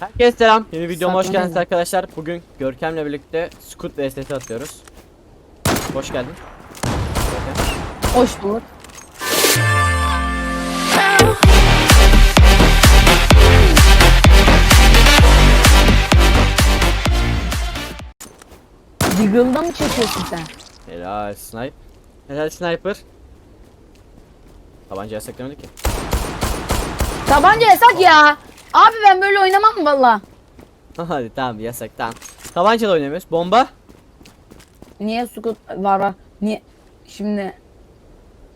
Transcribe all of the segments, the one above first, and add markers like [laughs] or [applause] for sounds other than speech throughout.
Herkese selam. Yeni videoma hoş geldiniz arkadaşlar. Bugün Görkem'le birlikte Scoot vs atıyoruz. Hoş geldin. Görkem. Hoş bulduk. Deagle'da mı çekiyorsun sen? Helal snipe. Helal sniper. Tabanca yasak demedi ki. Tabanca yasak ya. Abi ben böyle oynamam valla. [laughs] Hadi tamam yasak tamam. Tabanca da oynamıyoruz. Bomba. Niye sukut var var. Niye? Şimdi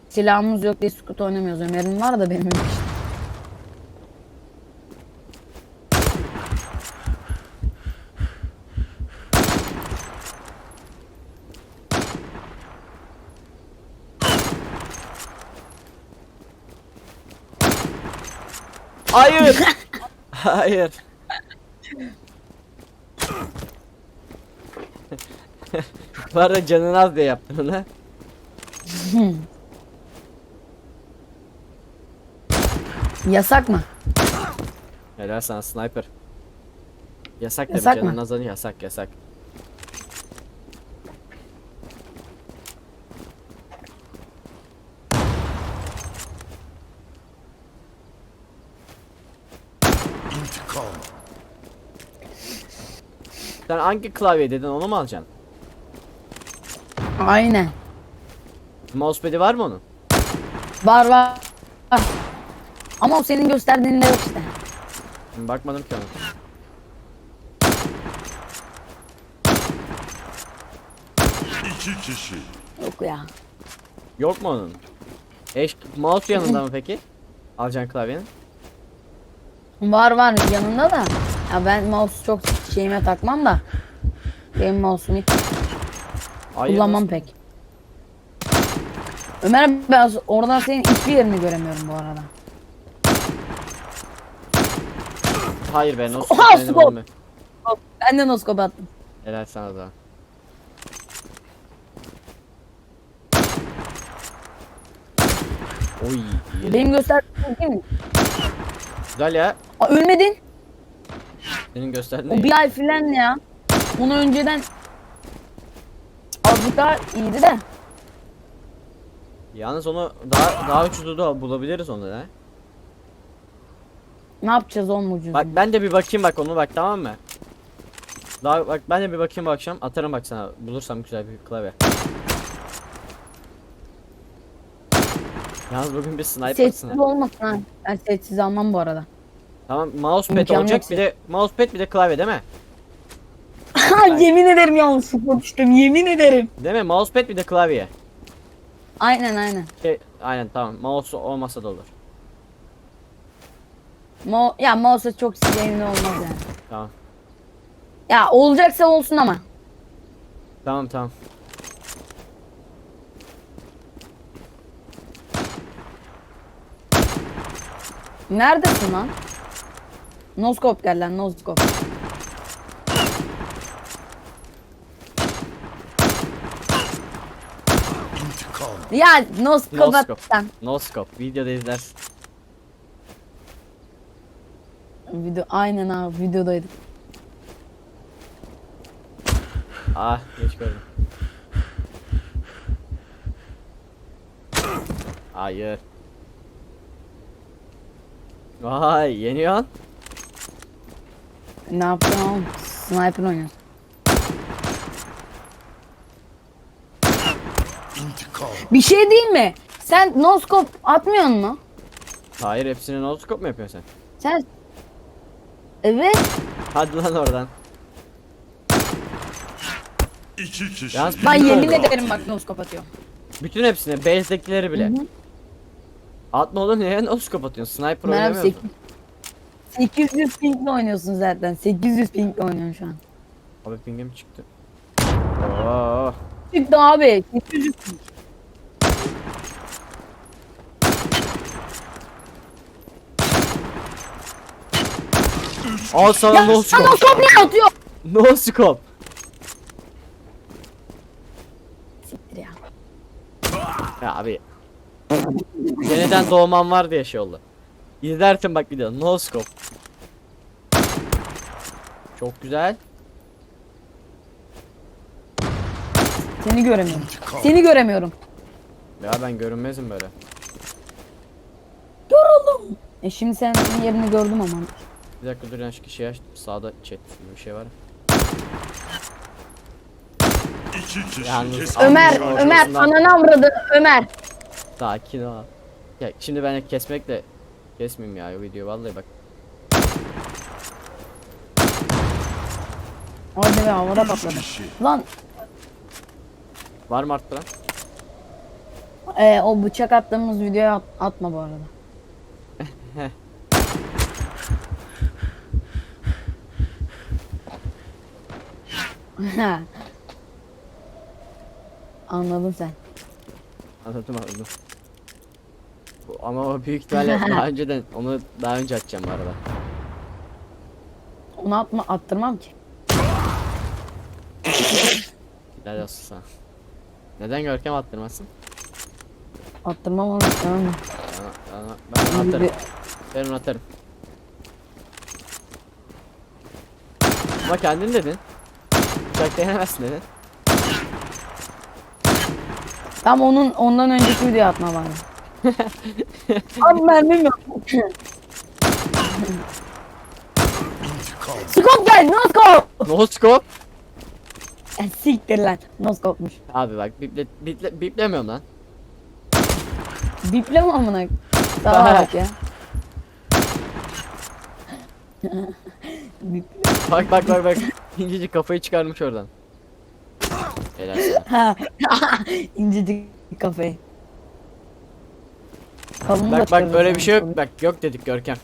silahımız yok diye sukut oynamıyoruz. Ömer'in var da benim yok işte. Hayır. [laughs] Hayır. Bu arada canın az diye yaptın onu. Yasak mı? Helal sana sniper. Yasak, Yasak tabii canın azanı yasak yasak. Sen hangi klavye dedin onu mu alacaksın? Aynen. Mousepad'i var mı onun? Var var. Ama o senin gösterdiğinde yok işte. Bakmadım ki ona. İki kişi. Yok ya. Yok mu onun? Eş, mouse yanında mı peki? Alacaksın klavyenin. Var var yanında da. Ya ben mouse çok şeyime takmam da. Benim mouse'umu hiç Hayır, kullanmam pek. Ömer ben oradan senin hiçbir yerini göremiyorum bu arada. Hayır be nasıl [laughs] Oha, scope. ben. Ben de noskop attım. Helal sana da. Oy iyi. Benim gösterdiğim değil mi? Güzel ya. Aa, ölmedin. Senin gösterdiğin O bir ay filan ya. Onu önceden azıcık daha iyiydi de. Yalnız onu daha daha ucuzu da bulabiliriz onu da. Ne yapacağız oğlum ucuz? Bak ben de bir bakayım bak onu bak tamam mı? Daha bak ben de bir bakayım bu akşam atarım bak sana bulursam güzel bir klavye. Yalnız bugün bir sniper'sın Sessiz ha. olmasın ha. Ben sessiz almam bu arada. Tamam mousepad İmkanı olacak yok bir de mousepad bir de klavye değil mi? [laughs] yemin ederim yanlışlıkla düştüm. Yemin ederim. Değil mi? Mousepad bir de klavye. Aynen aynen. Şey, aynen tamam. Mouse olmasa da olur. Mo ya mouse çok sevimli olmaz yani. Tamam. Ya olacaksa olsun ama. Tamam tamam. Neredesin lan? Noskop gel lan noskop. Ya noskop Noskop. at sen. No scope. Videoda izlersin. Video aynen abi videodaydık. Ah geç gördüm. Hayır. Vay yeniyorsun. Ne yaptın oğlum? Sniper. İntikam. Bir şey değil mi? Sen noskop atmıyor mu? Hayır hepsini no scope mu yapıyorsun sen? Sen Evet. Hadi lan oradan. İki kişi. Yalnız Ben yemin ederim bak noskop atıyor. Bütün hepsine base'dekileri bile. Hı hı. Atma oğlum niye no scope atıyorsun? Sniper Merhaba oynamıyor musun? 800 pingle oynuyorsun zaten. 800 pingle oynuyorsun şu an. Abi pingim çıktı. Oo. Çıktı abi. 800 ping. Al sana Ya no sen scope. noskop niye atıyor? No scope. Siktir ya. Ya abi. Yeniden doğmam var diye şey oldu. İzlersin bak video. No scope. Çok güzel. Seni göremiyorum. Seni göremiyorum. Ya ben görünmezim böyle. Yoruldum. E şimdi sen senin yerini gördüm ama. Bir dakika dur yanlış kişiyi açtım. Sağda chat gibi bir şey var. Kişi. Yalnız- Ömer, Ömer ananı avradı Ömer. Sakin ol. Ya şimdi ben de kesmekle kesmeyeyim ya video vallahi bak. Hadi be havada patladı. Lan Var mı arttıran? e, o bıçak attığımız videoyu at- atma bu arada. [laughs] [laughs] Anladın sen. Anladım anladım. Ama o büyük ihtimalle [laughs] daha önceden onu daha önce atacağım bu arada. Onu atma attırmam ki. Helal olsun sana. Neden Görkem attırmasın? Attırmam onu istemem. ben. Ben atarım. Ben onu atarım. Ama kendin dedin. Bıçak denemezsin dedin. Tam onun ondan önceki video atma bana. [laughs] Abi bilmiyorum. İntikam. Skop gel, no scope. No scope. E, Siktir lan, no scope'muş. Abi bak biple, biple, biplemiyorum lan. Biple mi amına? Daha bak [laughs] ya. Bak bak bak bak. İngilizce kafayı çıkarmış oradan. Helal. Ha. [laughs] İncecik kafayı. Da Bak bak yani bir şey yok. Bak yok dedik Görkem.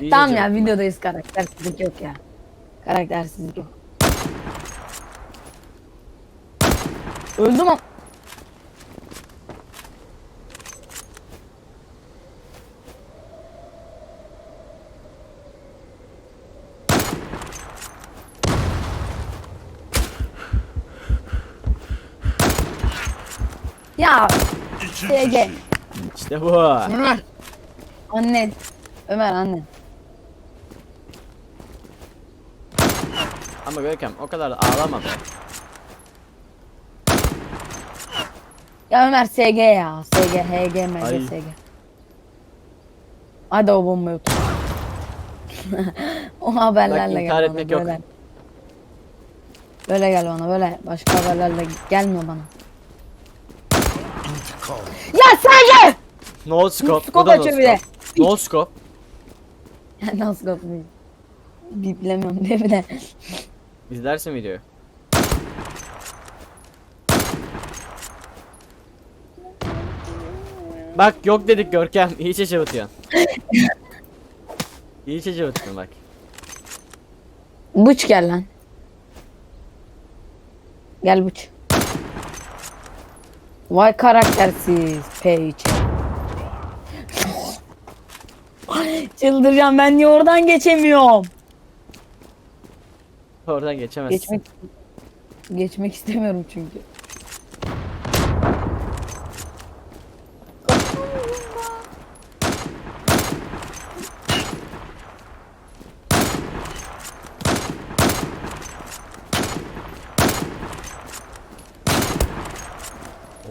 İyice Tamam ya videodayız karaktersizlik yok ya. Karaktersizlik yok. Öldüm ama. Ya Kişi. İşte bu. Ömer. Annen. Ömer annen. Ama Görkem o kadar da ağlama be. Ya Ömer SG ya. SG, HG, MG, Ay. SG. Hadi o bombayı tut. [laughs] o haberlerle Bak, gel intihar bana etmek yok. böyle. Böyle gel bana böyle. Başka haberlerle gelme bana. Ya SG! No scope. Scope no açıyor bir de. scope. No scope. Kapıyı? Biplemiyorum diye bir de. İzlersin videoyu. Bak yok dedik Görkem. İyice cıvıtıyorsun. [laughs] İyice cıvıttın bak. Bıç gel lan. Gel bıç. Vay karaktersiz. Page. Çıldıracağım ben niye oradan geçemiyorum. Oradan geçemezsin. Geçmek geçmek istemiyorum çünkü.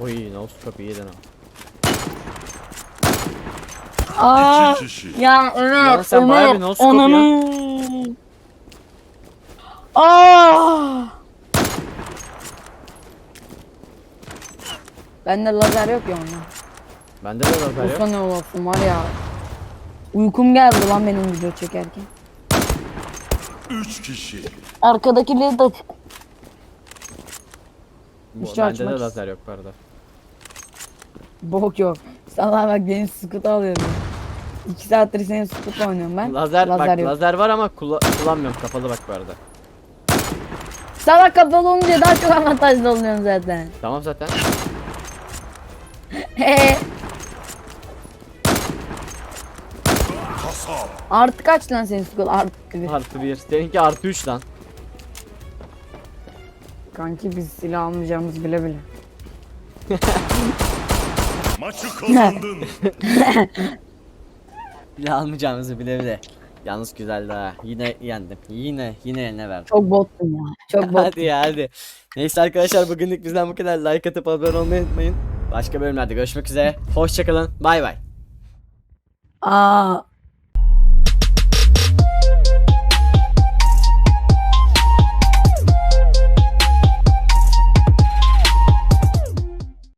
Oy no scope iyi dene. Aa, İki kişi. ya Ömer, Ya sen bayağı Ömer, bir no scope ya. ananı. Aa! Bende lazer yok ya ondan. Bende de lazer yok. Olsa ne olsun var ya. Uykum geldi lan benim video çekerken. Üç kişi. Arkadaki led açık. Bu, bende de açmak lazer yok bu arada. Bok yok. Sana bak benim scoot alıyorum. 2 saattir senin scoot oynuyorum ben. Lazer, bak yok. lazer var ama kulla- kullanmıyorum kapalı bak bu arada. Sana kapalı olunca daha çok avantajlı oluyorsun zaten. Tamam zaten. [laughs] Artı kaç lan senin scoot? Artı bir. Artı bir. Seninki artı 3 lan. Kanki biz silah almayacağımız bile bile. [laughs] Maçı [laughs] kazandın. Bile almayacağımızı bile bile. Yalnız güzeldi ha. Yine yendim. Yine yine eline verdim. Çok bottun ya. Çok [laughs] bot. hadi ya hadi. Neyse arkadaşlar bugünlük bizden bu kadar. Like atıp abone olmayı unutmayın. Başka bölümlerde görüşmek üzere. Hoşçakalın. Bay bay. Aa